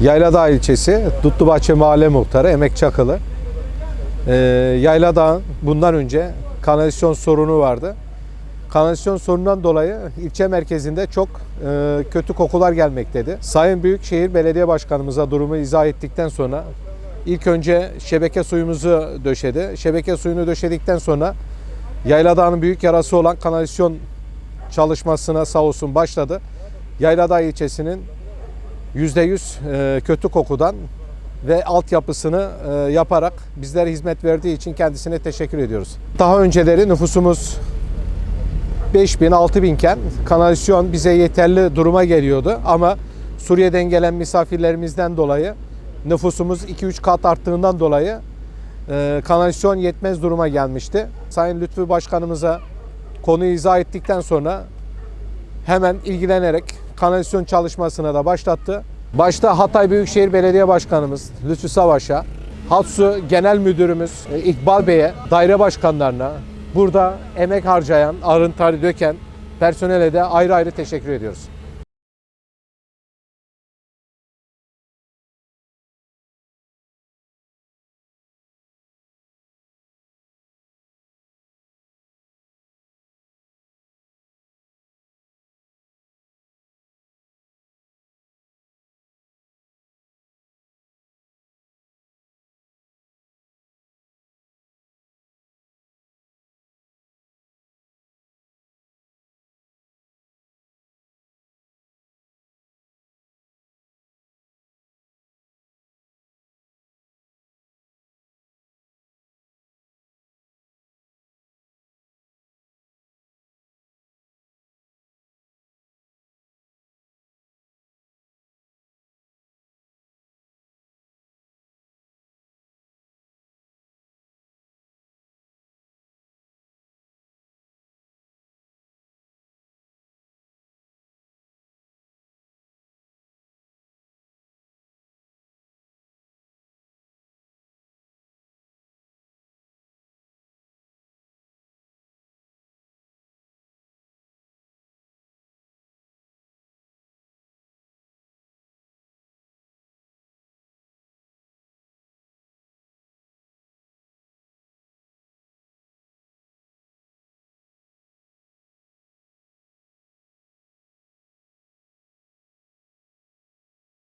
Yayladağ ilçesi Dutlubahçe Mahalle Muhtarı Emek Çakılı. Ee, Yayladağ'ın bundan önce kanalizasyon sorunu vardı. Kanalizasyon sorunundan dolayı ilçe merkezinde çok e, kötü kokular gelmekteydi. Sayın Büyükşehir Belediye Başkanımıza durumu izah ettikten sonra ilk önce şebeke suyumuzu döşedi. Şebeke suyunu döşedikten sonra Yayladağ'ın büyük yarası olan kanalizasyon çalışmasına sağ olsun başladı. Yayladağ ilçesinin %100 e, kötü kokudan ve altyapısını e, yaparak bizlere hizmet verdiği için kendisine teşekkür ediyoruz. Daha önceleri nüfusumuz 5000 6000 iken kanalizasyon bize yeterli duruma geliyordu ama Suriye'den gelen misafirlerimizden dolayı nüfusumuz 2-3 kat arttığından dolayı e, kanalizasyon yetmez duruma gelmişti. Sayın Lütfü Başkanımıza konuyu izah ettikten sonra hemen ilgilenerek kanalizasyon çalışmasına da başlattı. Başta Hatay Büyükşehir Belediye Başkanımız Lütfü Savaş'a, Hatsu Genel Müdürümüz e, İkbal Bey'e, daire başkanlarına, burada emek harcayan, arın tari döken personele de ayrı ayrı teşekkür ediyoruz.